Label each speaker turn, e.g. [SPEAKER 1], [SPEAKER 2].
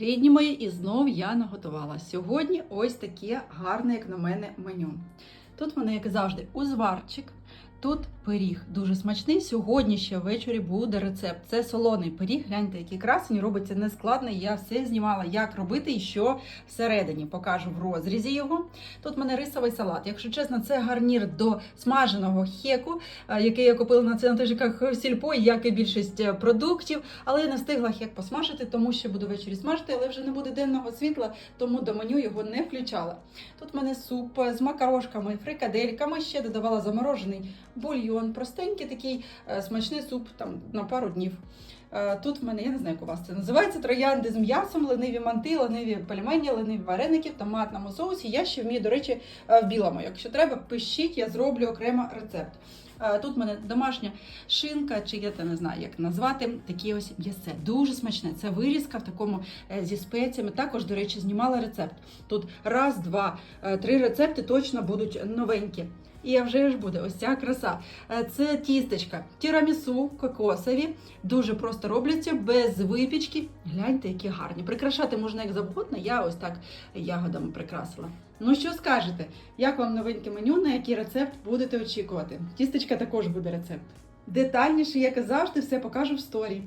[SPEAKER 1] Рідні мої, і знов я наготувала. Сьогодні ось таке гарне, як на мене, меню. Тут в як завжди, узварчик. Тут пиріг дуже смачний. Сьогодні ще ввечері буде рецепт. Це солоний пиріг. Гляньте, який красень, робиться нескладно. Я все знімала, як робити і що всередині. Покажу в розрізі його. Тут в мене рисовий салат. Якщо чесно, це гарнір до смаженого хеку, е, який я купила на центриках сільпо, як і більшість е, продуктів. Але я не встигла хек посмажити, тому що буду ввечері смажити, але вже не буде денного світла, тому до меню його не включала. Тут в мене суп з макарошками, фрикадельками, ще додавала заморожений бульйон, простенький такий е, смачний суп там на пару днів. Е, Тут в мене, я не знаю, як у вас це називається, троянди з м'ясом, лениві манти, лениві пельмені, лениві вареники в томатному соусі. Я ще вмію, до речі, е, в білому. Якщо треба, пишіть, я зроблю окремо рецепт. Тут в мене домашня шинка, чи я це не знаю, як назвати, такі ось м'ясе. Дуже смачне. Це вирізка в такому зі спеціями. Також, до речі, знімала рецепт. Тут раз, два, три рецепти точно будуть новенькі. І вже ж буде ось ця краса. Е, Це тістечка, тірамісу кокосові. Дуже просто робляться без випічки. Гляньте, які гарні. Прикрашати можна як завгодно. Я ось так ягодами прикрасила. Ну що скажете? Як вам новеньке меню, на який рецепт будете очікувати? Тістечка також буде рецепт. Детальніше, як і завжди, все покажу в сторі.